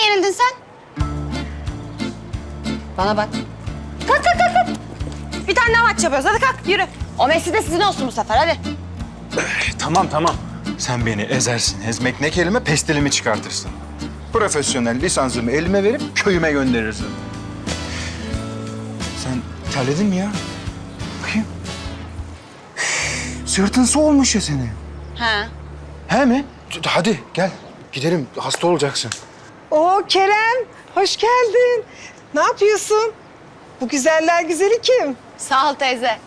mi yenildin sen? Bana bak. Kalk kalk kalk. kalk. Bir tane daha maç yapıyoruz. Hadi kalk yürü. O Messi de sizin olsun bu sefer hadi. Tamam tamam. Sen beni ezersin. Ezmek ne kelime pestilimi çıkartırsın. Profesyonel lisansımı elime verip köyüme gönderirsin. Sen terledin mi ya? Bakayım. Sırtın su olmuş ya senin. Ha. He mi? Hadi gel. Gidelim. Hasta olacaksın. Oo Kerem, hoş geldin. Ne yapıyorsun? Bu güzeller güzeli kim? Sağ ol teyze.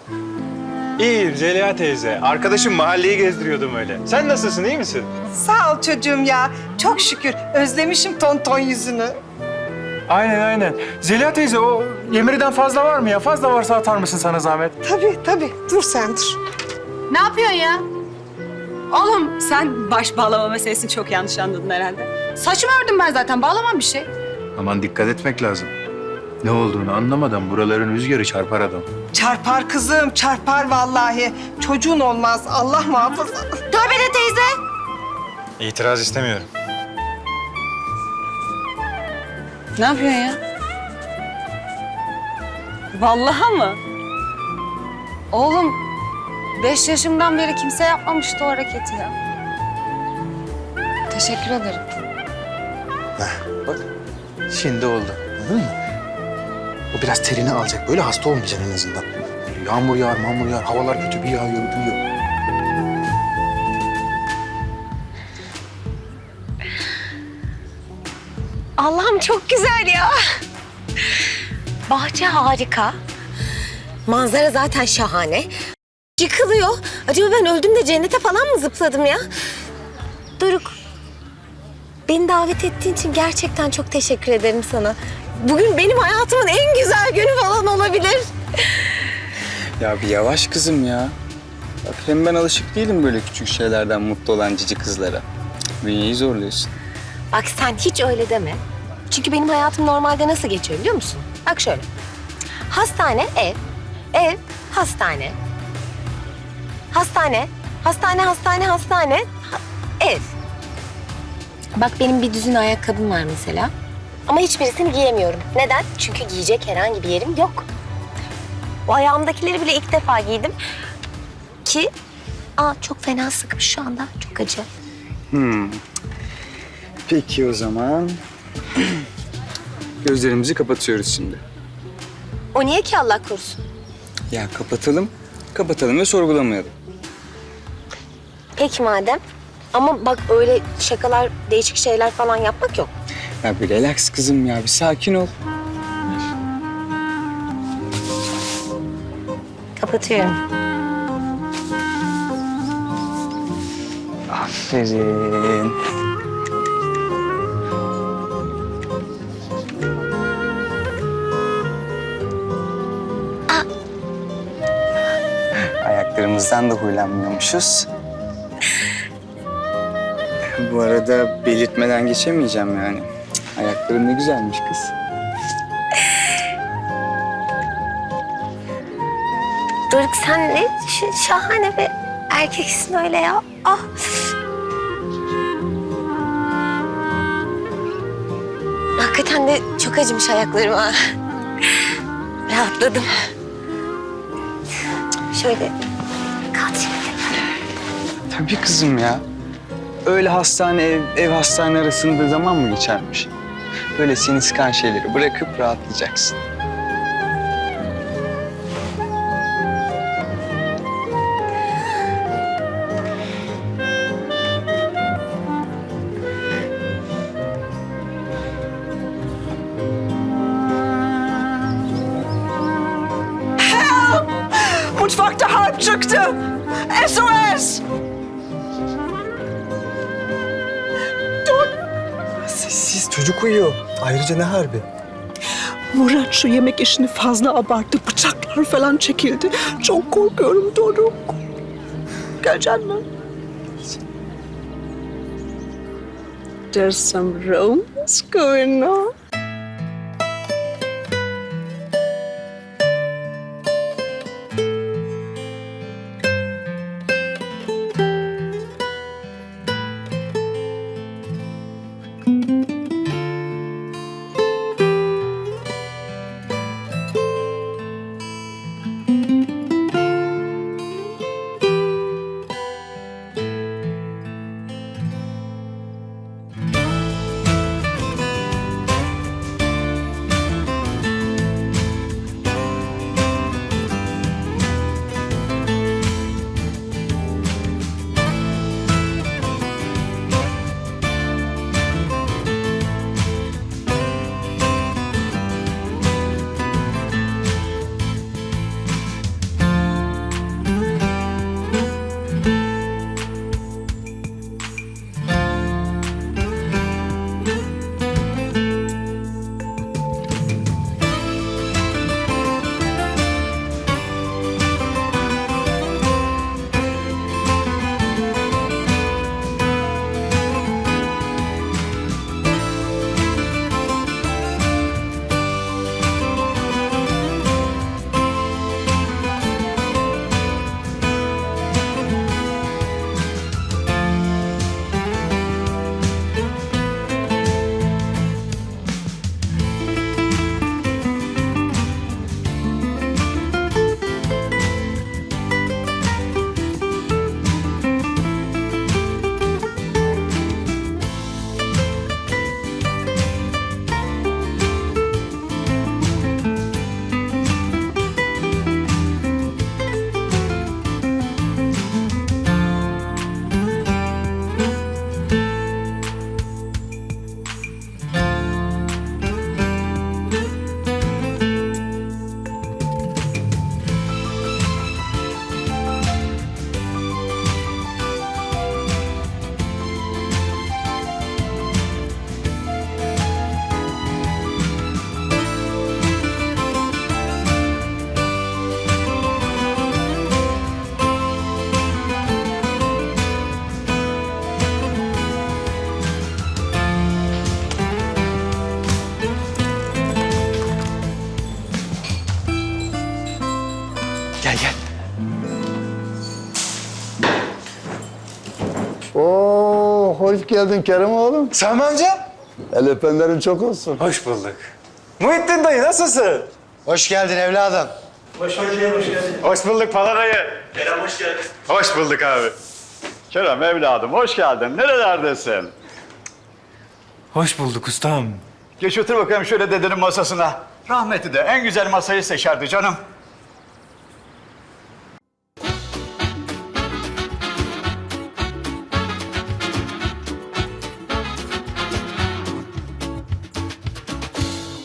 İyiyim Zeliha teyze. Arkadaşım mahalleyi gezdiriyordum öyle. Sen nasılsın, iyi misin? Sağ ol çocuğum ya. Çok şükür özlemişim tonton yüzünü. Aynen aynen. Zeliha teyze o yemiriden fazla var mı ya? Fazla varsa atar mısın sana zahmet? Tabii tabii. Dur sen dur. Ne yapıyorsun ya? Oğlum sen baş bağlama meselesini çok yanlış anladın herhalde. Saçımı ördüm ben zaten. Bağlamam bir şey. Aman dikkat etmek lazım. Ne olduğunu anlamadan buraların rüzgarı çarpar adam. Çarpar kızım, çarpar vallahi. Çocuğun olmaz. Allah muhafaza. Tövbe de teyze. İtiraz istemiyorum. Ne yapıyorsun ya? Vallahi mı? Oğlum beş yaşımdan beri kimse yapmamıştı o hareketi ya. Teşekkür ederim. Bak şimdi oldu. Anladın mı? O biraz terini alacak. Böyle hasta olmayacaksın en azından. Yağmur yağar, mağmur yağar. Havalar kötü bir yağıyor, bir yağıyor. Allah'ım çok güzel ya. Bahçe harika. Manzara zaten şahane. Yıkılıyor. Acaba ben öldüm de cennete falan mı zıpladım ya? Doruk, beni davet ettiğin için gerçekten çok teşekkür ederim sana. Bugün benim hayatımın en güzel günü falan olabilir. Ya bir yavaş kızım ya. Bak hem ben alışık değilim böyle küçük şeylerden mutlu olan cici kızlara. Bünyeyi zorluyorsun. Bak sen hiç öyle deme. Çünkü benim hayatım normalde nasıl geçiyor biliyor musun? Bak şöyle. Hastane, ev. Ev, hastane. Hastane, hastane, hastane, hastane. ha- ev. Bak benim bir düzün ayakkabım var mesela. Ama hiçbirisini giyemiyorum. Neden? Çünkü giyecek herhangi bir yerim yok. O ayağımdakileri bile ilk defa giydim. Ki, aa çok fena sıkmış şu anda. Çok acı. Hmm. Peki o zaman... Gözlerimizi kapatıyoruz şimdi. O niye ki Allah korusun? Ya kapatalım, kapatalım ve sorgulamayalım. Peki madem. Ama bak öyle şakalar, değişik şeyler falan yapmak yok. Ya bir relax kızım ya, bir sakin ol. Kapatıyorum. Aferin. Ayaklarımızdan da huylanmıyormuşuz. Bu arada belirtmeden geçemeyeceğim yani. Ayakların ne güzelmiş kız. Doruk sen ne ş- şahane bir erkeksin öyle ya. Ah. Hakikaten de çok acımış ayaklarım ha. Rahatladım. Şöyle kalk şimdi. Tabii kızım ya. Öyle hastane ev, ev hastane arasında zaman mı geçermiş? Böyle seni sıkan şeyleri bırakıp rahatlayacaksın. Mutfakta harp çıktı. SOS! Çocuk uyuyor. Ayrıca ne harbi? Murat şu yemek işini fazla abarttı. Bıçaklar falan çekildi. Çok korkuyorum Doruk. Geleceksin mi? There's some romance going on. Hoş geldin Kerim oğlum. Sami amca. El öpenlerin çok olsun. Hoş bulduk. Muhittin dayı nasılsın? Hoş geldin evladım. Hoş bulduk Palanayı. Kerem hoş geldin. Hoş bulduk abi. Kerem evladım hoş geldin. Nerelerdesin? Hoş bulduk ustam. Geç otur bakalım şöyle dedenin masasına. Rahmetli de en güzel masayı seçerdi canım.